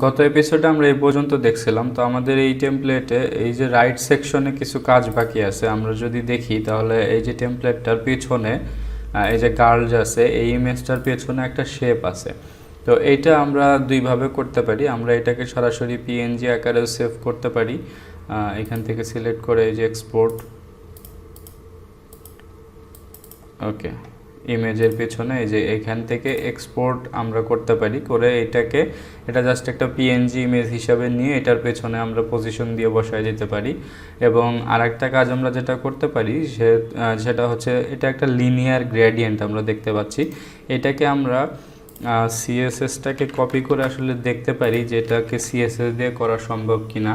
গত এপিসোডে আমরা এই পর্যন্ত দেখছিলাম, তো আমাদের এই টেমপ্লেটে এই যে রাইট সেকশনে কিছু কাজ বাকি আছে, আমরা যদি দেখি তাহলে এই যে টেমপ্লেটটার পিছনে এই যে গার্লস আছে, এই ইমেজটার পেছনে একটা শেপ আছে। তো এইটা আমরা দুইভাবে করতে পারি, আমরা এটাকে সরাসরি পিএনজি আকারেও সেভ করতে পারি এখান থেকে সিলেক্ট করে এই যে এক্সপোর্ট ওকে ইমেজের পেছনে, এই যে এখান থেকে এক্সপোর্ট আমরা করতে পারি, করে এটাকে, এটা জাস্ট একটা পিএনজি ইমেজ হিসাবে নিয়ে এটার পেছনে আমরা পজিশন দিয়ে বসায় দিতে পারি। এবং আরেকটা কাজ আমরা যেটা করতে পারি, সে সেটা হচ্ছে এটা একটা লিনিয়ার গ্রেডিয়েন্ট আমরা দেখতে পাচ্ছি। এটাকে আমরা সিএসএসটাকে কপি করে আসলে দেখতে পারি যে এটাকে সিএসএস দিয়ে করা সম্ভব কিনা।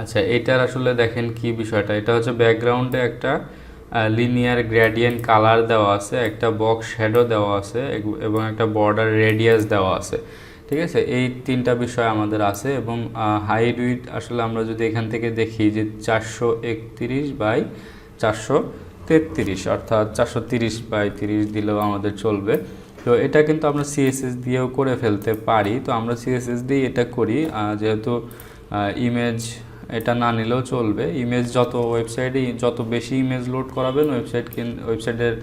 আচ্ছা এটার আসলে দেখেন কি বিষয়টা, এটা হচ্ছে ব্যাকগ্রাউন্ডে একটা লিনিয়ার গ্রেডিয়েন্ট কালার দেওয়া আছে, একটা বক্স শ্যাডো দেওয়া আছে এবং একটা বর্ডার রেডিয়াস দেওয়া আছে। ঠিক আছে? এই তিনটা বিষয় আমাদের আছে এবং হাইট উইথ আসলে আমরা যদি এখান থেকে দেখি যে চারশো একত্রিশ বাই চারশো তেত্রিশ, অর্থাৎ চারশো তিরিশ বাই তিরিশ দিলেও আমাদের চলবে। তো এটা কিন্তু আমরা সিএসএস দিয়েও করে ফেলতে পারি। তো আমরা সিএসএস দিয়ে এটা করি। যেহেতু ইমেজ এটা না নিলেও চলবে। ইমেজ যত ওয়েবসাইটে যত বেশি ইমেজ লোড করাবেন ওয়েবসাইট ওয়েবসাইটের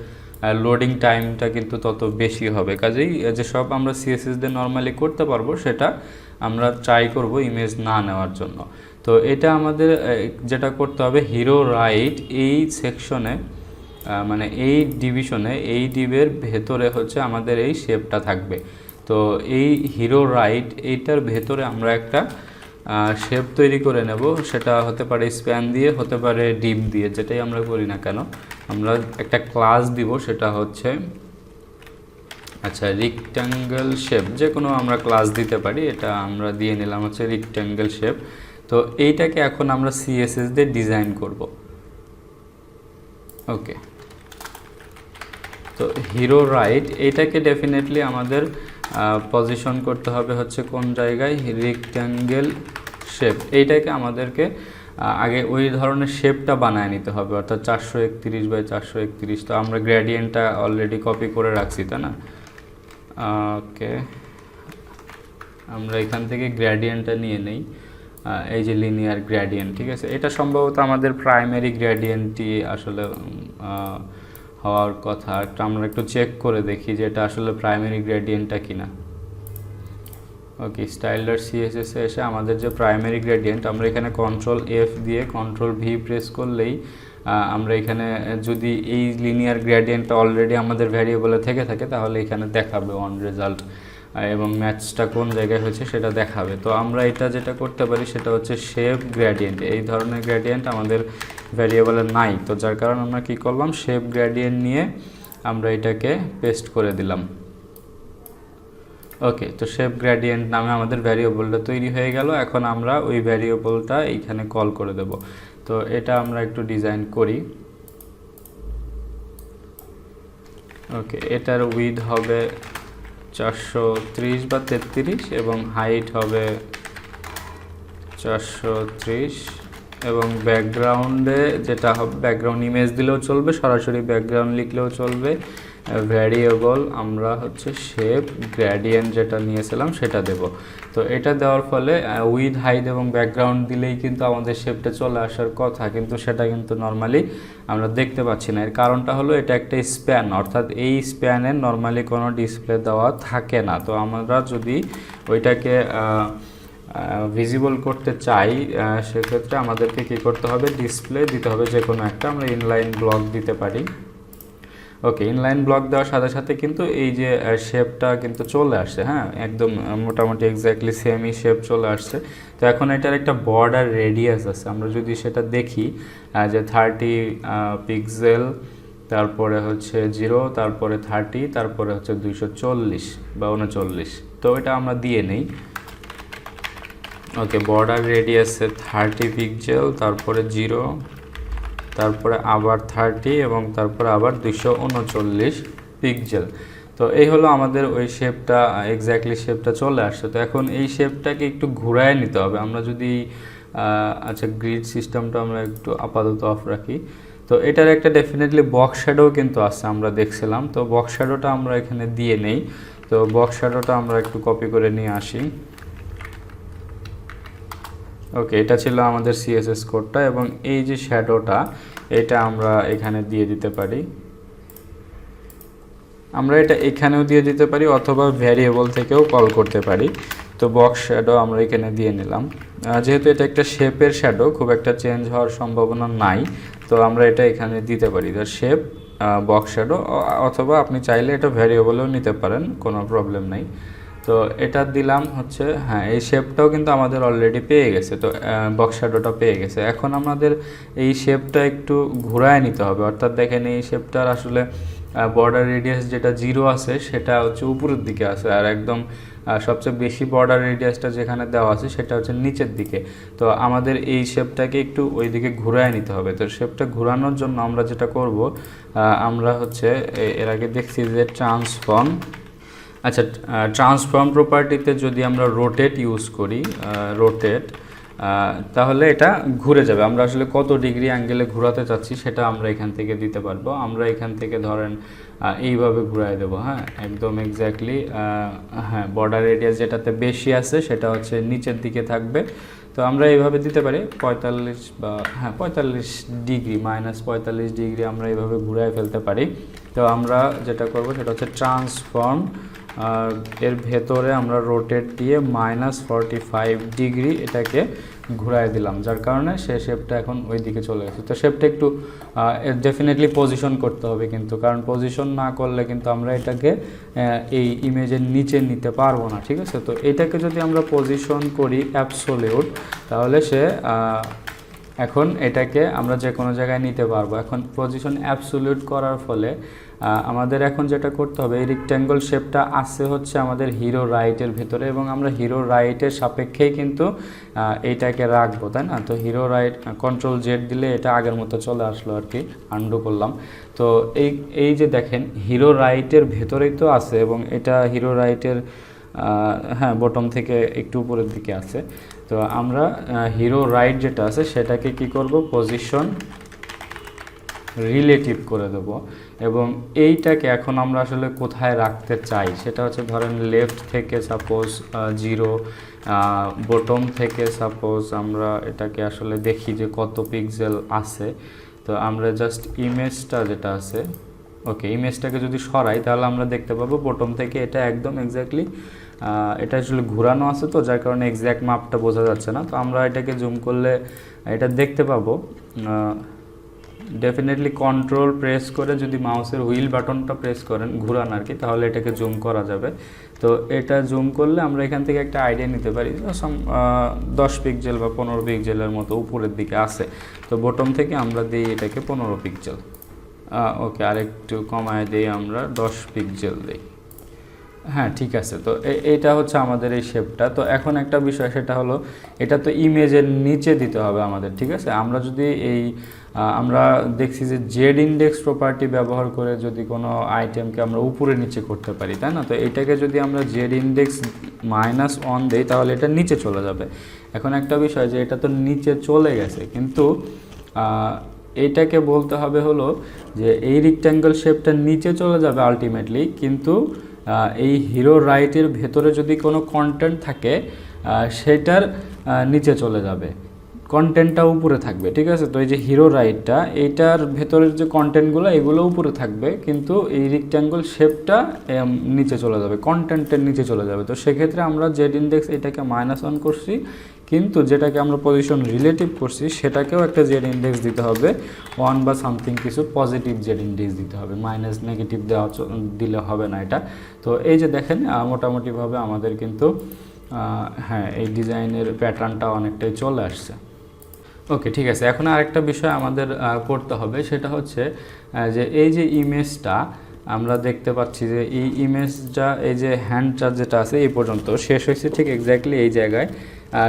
লোডিং টাইমটা কিন্তু তত বেশি হবে। কাজেই যেসব আমরা সিএসএস দিয়ে নর্মালি করতে পারব, সেটা আমরা ট্রাই করব ইমেজ না নেওয়ার জন্য। তো এটা আমাদের যেটা করতে হবে হিরো রাইট এই সেকশনে মানে এই ডিভিশনে এই ডিবের ভেতরে হচ্ছে আমাদের এই শেপটা থাকবে। তো এই হিরো রাইট এইটার ভেতরে আমরা একটা শেপ তৈরি করে নেব। সেটা হতে পারে স্প্যান দিয়ে, হতে পারে ডিপ দিয়ে, যেটাই আমরা করি না কেন। আমরা একটা ক্লাস দিব, সেটা হচ্ছে আচ্ছা রিক্ট্যাঙ্গেল শেপ যে কোনো আমরা ক্লাস দিতে পারি, এটা আমরা দিয়ে নিলাম হচ্ছে রিক্ট্যাঙ্গেল শেপ তো এইটাকে এখন আমরা সিএসএস দিয়ে ডিজাইন করব। ওকে তো হিরো রাইট এইটাকে ডেফিনেটলি আমাদের পজিশন করতে হবে হচ্ছে কোন জায়গায়? রেক্ট্যাঙ্গেল শেপ এইটাকে আমাদেরকে আগে ওই ধরনের শেপটা বানায় নিতে হবে। অর্থাৎ চারশো একত্রিশ বাই চারশো একত্রিশ। তো আমরা গ্রেডিয়েন্টটা অলরেডি কপি করে রাখছি, তাই না? ওকে। আমরা এখান থেকে গ্রেডিয়েন্টটা নিয়ে নেই। এই যে লিনিয়ার গ্রেডিয়েন্ট ঠিক আছে? এটা সম্ভবত আমাদের প্রাইমারি গ্রেডিয়েন্টটি আসলে হওয়ার কথা আমরা একটু চেক করে দেখি যে এটা আসলে প্রাইমারি গ্রেডিয়েন্টটা কিনা। ওকে স্টাইলার সিএসএস এ এসে আমাদের যে প্রাইমারি গ্রেডিয়েন্ট আমরা এখানে কন্ট্রোল এফ দিয়ে কন্ট্রোল ভি প্রেস করলেই আমরা এখানে যদি এই লিনিয়ার গ্রেডিয়েন্টটা অলরেডি আমাদের ভ্যারিয়েবলে থেকে থাকে, তাহলে এখানে দেখাবে অন রেজাল্ট এবং ম্যাচটা কোন জায়গায় হয়েছে সেটা দেখাবে। তো আমরা এটা যেটা করতে পারি সেটা হচ্ছে শেপ গ্রেডিয়েন্ট এই ধরনের গ্রেডিয়েন্ট আমাদের ভ্যারিয়েবলে নাই। তো যার কারণে আমরা কি করলাম? শেপ গ্রেডিয়েন্ট নিয়ে আমরা এটাকে পেস্ট করে দিলাম। ওকে তো শেপ গ্রেডিয়েন্ট নামে আমাদের ভ্যারিয়েবলটা তৈরি হয়ে গেল। এখন আমরা ওই ভ্যারিয়েবলটা এইখানে কল করে দেব। তো এটা আমরা একটু ডিজাইন করি। ওকে এটার উইথ হবে চারশো ত্রিশ বা তেত্রিশ এবং হাইট হবে চারশো ত্রিশ। এবং ব্যাকগ্রাউন্ডে যেটা ব্যাকগ্রাউন্ড ইমেজ দিলেও চলবে, সরাসরি ব্যাকগ্রাউন্ড লিখলেও চলবে। ভ্যারিয়েবল আমরা হচ্ছে শেপ গ্রেডিয়েন্ট যেটা নিয়েছিলাম সেটা দেব। তো এটা দেওয়ার ফলে উইথ হাইট এবং ব্যাকগ্রাউন্ড দিলেই কিন্তু আমাদের শেপটা চলে আসার কথা, কিন্তু সেটা কিন্তু নর্মালি আমরা দেখতে পাচ্ছি না। এর কারণটা হলো এটা একটা স্প্যান অর্থাৎ এই স্প্যানে নর্মালি কোনো ডিসপ্লে দেওয়া থাকে না। তো আমরা যদি ওইটাকে ভিজিবল করতে চাই সেক্ষেত্রে আমাদেরকে কি করতে হবে? ডিসপ্লে দিতে হবে যে কোনো একটা। আমরা ইনলাইন ব্লক দিতে পারি। ওকে ইনলাইন ব্লক দেওয়ার সাথে সাথে কিন্তু এই যে শেপটা কিন্তু চলে আসছে হ্যাঁ? একদম মোটামুটি এক্স্যাক্টলি সেমই শেপ চলে আসছে। তো এখন এটার একটা বর্ডার রেডিয়াস আছে। আমরা যদি সেটা দেখি যে থার্টি পিক্সেল তারপরে হচ্ছে জিরো তারপরে থার্টি তারপরে হচ্ছে দুইশো চল্লিশ বা উনচল্লিশ। তো এটা আমরা দিয়ে নেই। ওকে বর্ডার রেডিয়াসে থার্টি পিক্সেল তারপরে জিরো তারপরে আবার থার্টি এবং তারপরে আবার দুশো উনচল্লিশ পিক্সেল তো এই হলো আমাদের ওই শেপটা এক্স্যাক্টলি শেপটা চলে আসছে। তো এখন এই শেপটাকে একটু ঘুরায় নিতে হবে। আমরা যদি আচ্ছা গ্রিড সিস্টেমটা আমরা একটু আপাতত অফ রাখি। তো এটার একটা ডেফিনেটলি বক্স শ্যাডো কিন্তু আছে, আমরা দেখছিলাম। তো বক্স শ্যাডোটা আমরা এখানে দিয়ে নেই। তো বক্স শ্যাডোটা আমরা একটু কপি করে নিয়ে আসি। ওকে এটা ছিল আমাদের সিএসএস কোডটা এবং এই যে শ্যাডোটা এটা আমরা এখানে দিয়ে দিতে পারি। আমরা এটা এখানেও দিয়ে দিতে পারি অথবা ভ্যারিয়েবল থেকেও কল করতে পারি। তো বক্স শ্যাডো আমরা এখানে দিয়ে নিলাম। যেহেতু এটা একটা শেপের শ্যাডো খুব একটা চেঞ্জ হওয়ার সম্ভাবনা নাই। তো আমরা এটা এখানে দিতে পারি। দ্য শেপ বক্স শ্যাডো অথবা আপনি চাইলে এটা ভ্যারিয়েবলেও নিতে পারেন, কোনো প্রবলেম নাই। তো এটা দিলাম হচ্ছে হ্যাঁ এই শেপটাও কিন্তু আমাদের অলরেডি পেয়ে গেছে, তো বক্স শ্যাডোটা পেয়ে গেছে। এখন আমাদের এই শেপটা একটু ঘুরায় নিতে হবে। অর্থাৎ দেখেন এই শেপটার আসলে বর্ডার রেডিয়াস যেটা জিরো আছে, সেটা হচ্ছে উপরের দিকে আছে। আর একদম সবচেয়ে বেশি বর্ডার রেডিয়াসটা যেখানে দেওয়া আছে, সেটা হচ্ছে নিচের দিকে। তো আমাদের এই শেপটাকে একটু ওই দিকে ঘুরায় নিতে হবে। তো শেপটা ঘুরানোর জন্য আমরা যেটা করব আমরা হচ্ছে এর আগে দেখছি যে ট্রান্সফর্ম আচ্ছা ট্রান্সফর্ম প্রপার্টিতে যদি আমরা রোটেট ইউজ করি রোটেট তাহলে এটা ঘুরে যাবে। আমরা আসলে কত ডিগ্রি অ্যাঙ্গেলে ঘোরাতে চাচ্ছি সেটা আমরা এখান থেকে দিতে পারব। আমরা এখান থেকে ধরেন এইভাবে ঘুরাই দেবো হ্যাঁ? একদম এক্স্যাক্টলি হ্যাঁ বর্ডার এরিয়া যেটাতে বেশি আছে সেটা হচ্ছে নিচের দিকে থাকবে। তো আমরা এইভাবে দিতে পারি, পঁয়তাল্লিশ বা হ্যাঁ পঁয়তাল্লিশ ডিগ্রি মাইনাস পঁয়তাল্লিশ ডিগ্রি আমরা এইভাবে ঘুরাই ফেলতে পারি। তো আমরা যেটা করব সেটা হচ্ছে ট্রান্সফর্ম আর এর ভেতরে আমরা রোটেট দিয়ে মাইনাস ফর্টি ফাইভ ডিগ্রি এটাকে ঘুরাই দিলাম, যার কারণে সে শেপটা এখন ওই দিকে চলে গেছে তো শেপটা একটু ডেফিনেটলি পজিশন করতে হবে কিন্তু, কারণ পজিশন না করলে কিন্তু আমরা এটাকে এই ইমেজের নিচে নিতে পারব না, ঠিক আছে? তো এটাকে যদি আমরা পজিশন করি অ্যাবসোলিউট তাহলে সে এখন এটাকে আমরা যে কোনো জায়গায় নিতে পারব। এখন পজিশন অ্যাবসোলিউট করার ফলে আমাদের এখন যেটা করতে হবে, এই রিক্ট্যাঙ্গল শেপটা আসছে হচ্ছে আমাদের হিরো রাইটের ভেতরে এবং আমরা হিরো রাইটের সাপেক্ষেই কিন্তু এইটাকে রাখব, তাই না? তো হিরো রাইট কন্ট্রোল জেড দিলে এটা আগের মতো চলে আসলো আর কি আন্ডু করলাম। তো এই এই যে দেখেন হিরো রাইটের ভেতরেই তো আছে এবং এটা হিরো রাইটের হ্যাঁ বটম থেকে একটু উপরের দিকে আছে। তো আমরা হিরো রাইট যেটা আছে সেটাকে কি করব? পজিশন রিলেটিভ করে দেব। এবং এইটাকে এখন আমরা আসলে কোথায় রাখতে চাই? সেটা হচ্ছে ধরেন লেফট থেকে সাপোজ জিরো বটম থেকে সাপোজ আমরা এটাকে আসলে দেখি যে কত পিক্সেল আছে। তো আমরা জাস্ট ইমেজটা যেটা আছে ওকে ইমেজটাকে যদি সরাই তাহলে আমরা দেখতে পাবো বটম থেকে এটা একদম এক্স্যাক্টলি এটা আসলে ঘোরানো আছে তো, যার কারণে এক্স্যাক্ট মাপটা বোঝা যাচ্ছে না। তো আমরা এটাকে জুম করলে এটা দেখতে পাবো। ডেফিনেটলি কন্ট্রোল প্রেস করে যদি মাউসের হুইল বাটনটা প্রেস করেন, ঘুরান আর কি, তাহলে এটাকে জুম করা যাবে। তো এটা জুম করলে আমরা এখান থেকে একটা আইডিয়া নিতে পারি দশ পিক্সেল বা পনেরো পিক্সেলের মতো উপরের দিকে আছে। তো বটম থেকে আমরা দিই এটাকে পনেরো পিক্সেল ওকে আরেকটু কমায় দিই আমরা, দশ পিক্সেল দিই। হ্যাঁ ঠিক আছে। তো এ- এইটা হচ্ছে আমাদের এই শেপটা তো এখন একটা বিষয় সেটা হলো এটা তো ইমেজের নিচে দিতে হবে আমাদের ঠিক আছে? আমরা যদি এই আমরা দেখছি যে জেড ইন্ডেক্স প্রপার্টি ব্যবহার করে যদি কোনো আইটেমকে আমরা উপরে নিচে করতে পারি তাই না? তো এটাকে যদি আমরা জেড ইন্ডেক্স মাইনাস ওয়ান দিই তাহলে এটা নিচে চলে যাবে। এখন একটা বিষয় যে এটা তো নিচে চলে গেছে কিন্তু আহ, এইটাকে বলতে হবে হলো যে এই রিক্ট্যাঙ্গেল শেপটা নিচে চলে যাবে আলটিমেটলি কিন্তু এই হিরো রাইটের ভেতরে যদি কোনো কন্টেন্ট থাকে সেটার নিচে চলে যাবে। কন্টেন্টটা উপরে থাকবে, ঠিক আছে? তো এই যে হিরো রাইটটা এইটার ভেতরের যে কন্টেন্টগুলো এগুলো উপরে থাকবে, কিন্তু এই রিক্ট্যাঙ্গল শেপটা নিচে চলে যাবে কন্টেন্টের নিচে চলে যাবে। তো সেক্ষেত্রে আমরা জেড ইন্ডেক্স এটাকে মাইনাস ওয়ান করছি কিন্তু যেটাকে আমরা পজিশন রিলেটিভ করছি, সেটাকেও একটা জেড ইন্ডেক্স দিতে হবে। ওয়ান বা সামথিং কিছু পজিটিভ জেড ইন্ডেক্স দিতে হবে। মাইনাস নেগেটিভ দেওয়া দিলে হবে না এটা। তো এই যে দেখেন মোটামুটিভাবে আমাদের কিন্তু হ্যাঁ এই ডিজাইনের প্যাটার্নটা অনেকটাই চলে আসছে। ওকে ঠিক আছে। এখন আরেকটা বিষয় আমাদের করতে হবে, সেটা হচ্ছে যে এই যে ইমেজটা আমরা দেখতে পাচ্ছি যে এই ইমেজটা এই যে হ্যান্ডটা যেটা আছে, এই পর্যন্ত, শেষ হয়েছে ঠিক এক্স্যাক্টলি এই জায়গায়।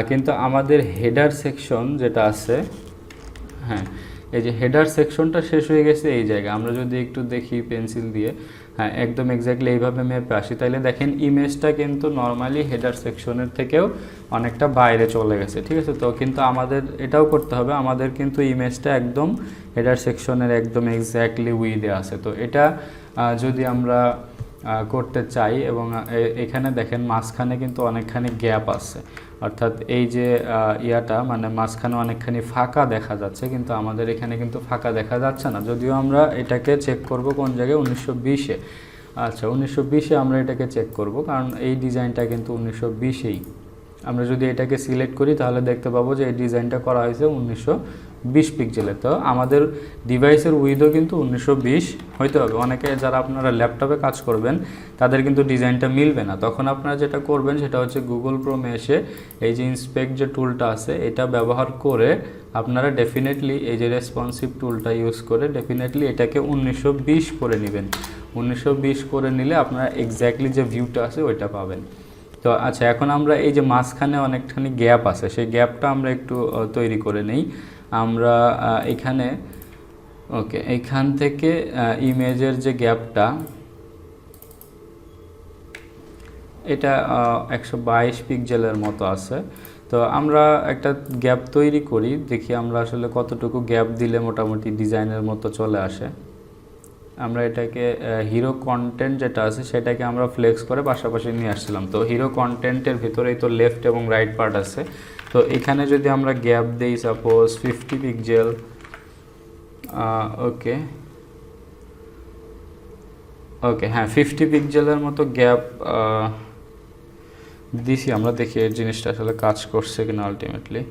কিন্তু আমাদের হেডার সেকশন যেটা আছে হ্যাঁ এই যে হেডার সেকশনটা শেষ হয়ে গেছে এই জায়গায়। আমরা যদি একটু দেখি পেন্সিল দিয়ে হ্যাঁ একদম এক্স্যাক্টলি এইভাবে মেপে আসি তাহলে দেখেন ইমেজটা কিন্তু নর্মালি হেডার সেকশনের থেকেও অনেকটা বাইরে চলে গেছে, ঠিক আছে? তো কিন্তু আমাদের, এটাও করতে হবে, আমাদের কিন্তু ইমেজটা একদম হেডার সেকশনের একদম এক্স্যাক্টলি উইদে আছে। তো এটা যদি আমরা করতে চাই এবং এখানে দেখেন মাঝখানে কিন্তু অনেকখানি গ্যাপ আছে। অর্থাৎ এই যে ইয়াটা মানে মাঝখানে অনেকখানি ফাঁকা দেখা যাচ্ছে, কিন্তু আমাদের এখানে কিন্তু ফাঁকা দেখা যাচ্ছে না। যদিও আমরা এটাকে চেক করব কোন জায়গায়? উনিশশো বিশে। আচ্ছা উনিশশো বিশে আমরা এটাকে চেক করব, কারণ এই ডিজাইনটা কিন্তু উনিশশো বিশেই। আমরা যদি এটাকে সিলেক্ট করি, তাহলে দেখতে পাবো যে এই ডিজাইনটা করা হয়েছে উনিশশো বিশ পিক্সেলে। তো আমাদের ডিভাইসের উইথও কিন্তু উনিশশো বিশ হইতে হবে। অনেকে যারা আপনারা ল্যাপটপে কাজ করবেন, তাদের কিন্তু ডিজাইনটা মিলবে না। তখন আপনারা যেটা করবেন, সেটা হচ্ছে গুগল ক্রোমে এসে এই যে ইন্সপেক্ট যে টুলটা আছে, এটা ব্যবহার করে আপনারা ডেফিনেটলি এই যে রেসপন্সিভ টুলটা ইউজ করে ডেফিনেটলি এটাকে উনিশশো বিশ করে নেবেন। উনিশশো বিশ করে নিলে আপনারা এক্স্যাক্টলি যে ভিউটা আছে, ওইটা পাবেন। তো আচ্ছা এখন আমরা এই যে মাঝখানে অনেকখানি গ্যাপ আছে, সেই গ্যাপটা আমরা একটু তৈরি করে নেই। আমরা এখানে, ওকে এইখান থেকে ইমেজের যে গ্যাপটা, এটা একশো বাইশ পিকজেলের মতো আছে। তো আমরা একটা গ্যাপ তৈরি করি, দেখি আমরা আসলে কতটুকু গ্যাপ দিলে মোটামুটি ডিজাইনের মতো চলে আসে। আমরা এটাকে হিরো কন্টেন্ট যেটা আছে সেটাকে আমরা ফ্লেক্স করে পাশাপাশি নিয়ে আসছিলাম। তো হিরো কন্টেন্টের ভিতরেই তো লেফট এবং রাইট পার্ট আছে। তো এখানে যদি আমরা গ্যাপ দিই suppose fifty pixel okay okay হ্যাঁ ফিফটি পিকজেলের মতো গ্যাপ দিছি আমরা, দেখি এই জিনিসটা আসলে কাজ করছে কিনা আলটিমেটলি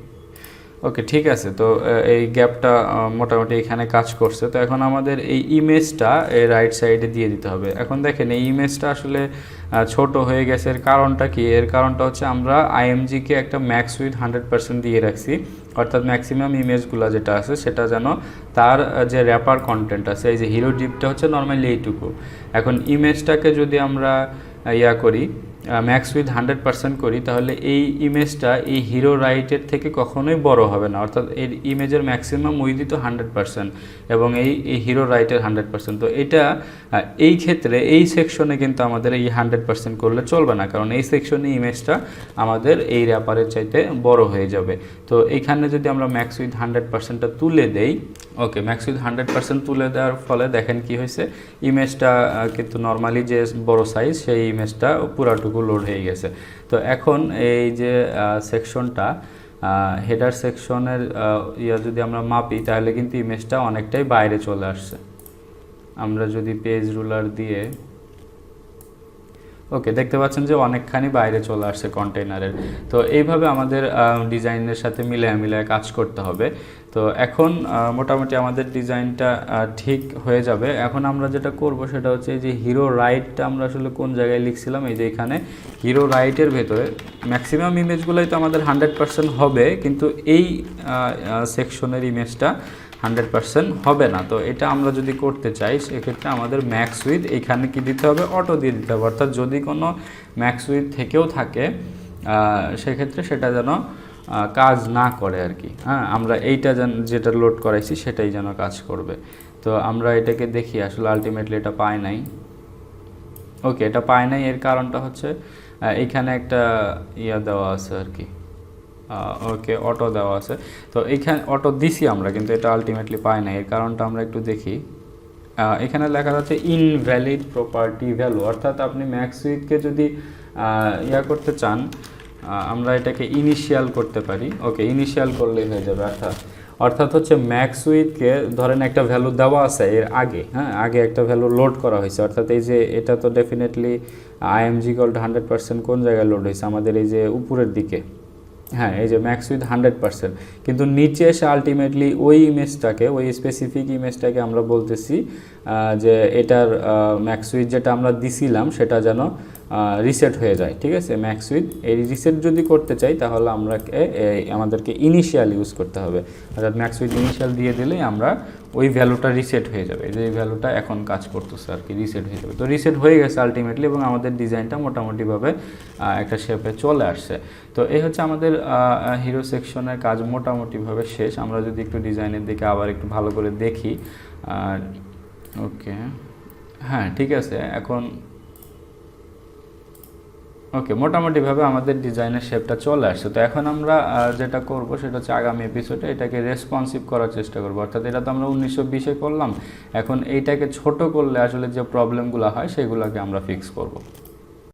ওকে, ঠিক আছে। তো এই গ্যাপটা মোটামুটি এখানে কাজ করছে। তো এখন আমাদের এই ইমেজটা এই রাইট সাইডে দিয়ে দিতে হবে। এখন দেখেন, এই ইমেজটা আসলে ছোট হয়ে গেছে। এর কারণটা কি? এর কারণটা হচ্ছে আমরা আইএমজিকে একটা ম্যাক্স উইথ হান্ড্রেড পার্সেন্ট দিয়ে রাখছি। অর্থাৎ ম্যাক্সিমাম ইমেজগুলো যেটা আছে, সেটা যেন তার যে র্যাপার কন্টেন্ট আছে, এই যে হিরো ডিপটা হচ্ছে নর্মালি এইটুকু। এখন ইমেজটাকে যদি আমরা ইয়া করি ম্যাক্স উইথ হান্ড্রেড পার্সেন্ট করি, তাহলে এই ইমেজটা এই হিরো রাইটের থেকে কখনোই বড় হবে না। অর্থাৎ এর ইমেজের ম্যাক্সিমাম উইথই তো হান্ড্রেড পার্সেন্ট এবং এই এই হিরো রাইটের হান্ড্রেড পার্সেন্ট তো এটা এই ক্ষেত্রে এই সেকশনে কিন্তু আমাদের এই হান্ড্রেড পার্সেন্ট করলে চলবে না, কারণ এই সেকশনে ইমেজটা আমাদের এই র্যাপারের চাইতে বড় হয়ে যাবে। তো এইখানে যদি আমরা ম্যাক্স উইথ হান্ড্রেড পার্সেন্টটা তুলে দেই okay max with hundred percent তুলে দেওয়ার ফলে দেখেন কি হয়েছে ইমেজটা কিন্তু নর্মালি যে বড় সাইজ সেই ইমেজটা পুরাটুকু লোড হয়ে গেছে। তো এখন এই যে সেকশনটা হেডার সেকশনের ইয়া যদি আমরা মাপি, তাহলে কিন্তু ইমেজটা অনেকটাই বাইরে চলে আসছে। আমরা যদি পেজ রুলার দিয়ে ওকে দেখতে পাচ্ছেন যে অনেকখানি বাইরে চলে আসছে কন্টেইনারের তো এইভাবে আমাদের ডিজাইনের সাথে মিলে মিলে কাজ করতে হবে। তো এখন মোটামুটি আমাদের ডিজাইনটা ঠিক হয়ে যাবে। এখন আমরা যেটা করব সেটা হচ্ছে যে হিরো রাইটটা আমরা আসলে কোন জায়গায় লিখছিলাম? এই যে এখানে হিরো রাইটের ভেতরে। ম্যাক্সিমাম ইমেজগুলোই তো আমাদের হান্ড্রেড পার্সেন্ট হবে, কিন্তু এই সেকশনের ইমেজটা হান্ড্রেড পার্সেন্ট হবে না। তো এটা আমরা যদি করতে চাই, সেক্ষেত্রে আমাদের ম্যাক্স উইথ এখানে কি দিতে হবে? অটো দিয়ে দিতে হবে। অর্থাৎ যদি কোনো ম্যাক্স উইথ থেকেও থাকে সেক্ষেত্রে সেটা যেন কাজ না করে আর কি। হ্যাঁ আমরা এইটা যেন, যেটা লোড করাইছি সেটাই যেন কাজ করবে। তো আমরা এটাকে দেখি, আসলে আলটিমেটলি এটা পায় নাই। ওকে এটা পায় নাই, এর কারণটা হচ্ছে এখানে একটা ইয়া দেওয়া আছে আর কি। ওকে অটো দেওয়া আছে। তো এইখানে অটো দিছি আমরা, কিন্তু এটা আলটিমেটলি পাই না এর কারণটা আমরা একটু দেখি। এখানে লেখা যাচ্ছে ইনভ্যালিড প্রপার্টি ভ্যালু অর্থাৎ আপনি ম্যাক্স উইথকে যদি ইয়া করতে চান আমরা এটাকে ইনিশিয়াল করতে পারি। ওকে ইনিশিয়াল করলেই হয়ে যাবে, অর্থাৎ অর্থাৎ হচ্ছে ম্যাক্স উইথকে ধরেন একটা ভ্যালু দেওয়া আছে এর আগে হ্যাঁ আগে একটা ভ্যালু লোড করা হয়েছে। অর্থাৎ এই যে এটা তো definitely IMG gold hundred percent কোন জায়গায় লোড হয়েছে? আমাদের এই যে উপরের দিকে। হ্যাঁ এই যে ম্যাক্স উইথ হান্ড্রেড পার্সেন্ট কিন্তু নিচে এসে আলটিমেটলি ওই ইমেজটাকে ওই স্পেসিফিক ইমেজটাকে আমরা বলতেছি যে এটার ম্যাক্স উইথ যেটা আমরা দিছিলাম, সেটা যেন রিসেট হয়ে যায়, ঠিক আছে? ম্যাক্স উইথ এই রিসেট যদি করতে চাই, তাহলে আমরা আমাদেরকে ইনিশিয়াল ইউজ করতে হবে। অর্থাৎ ম্যাক্স উইথ ইনিশিয়াল দিয়ে দিলেই আমরা ওই ভ্যালুটা রিসেট হয়ে যাবে। যে ভ্যালুটা এখন কাজ করতেছে আর কি রিসেট হয়ে যাবে। তো রিসেট হয়ে গেছে আলটিমেটলি এবং আমাদের ডিজাইনটা মোটামুটিভাবে একটা শেপে চলে আসছে। তো এই হচ্ছে আমাদের হিরো সেকশনের কাজ মোটামুটিভাবে শেষ। আমরা যদি একটু ডিজাইনের দিকে আবার একটু ভালো করে দেখি, আর ওকে হ্যাঁ ঠিক আছে। এখন ওকে মোটামুটিভাবে আমাদের ডিজাইনের শেপটা চলে আসছে। তো এখন আমরা যেটা করব সেটা হচ্ছে আগামী এপিসোডে এটাকে রেসপন্সিভ করার চেষ্টা করব। অর্থাৎ এটা তো আমরা উনিশশো বিশে করলাম। এখন এইটাকে ছোট করলে আসলে যে প্রবলেমগুলো হয়, সেগুলোকে আমরা ফিক্স করব।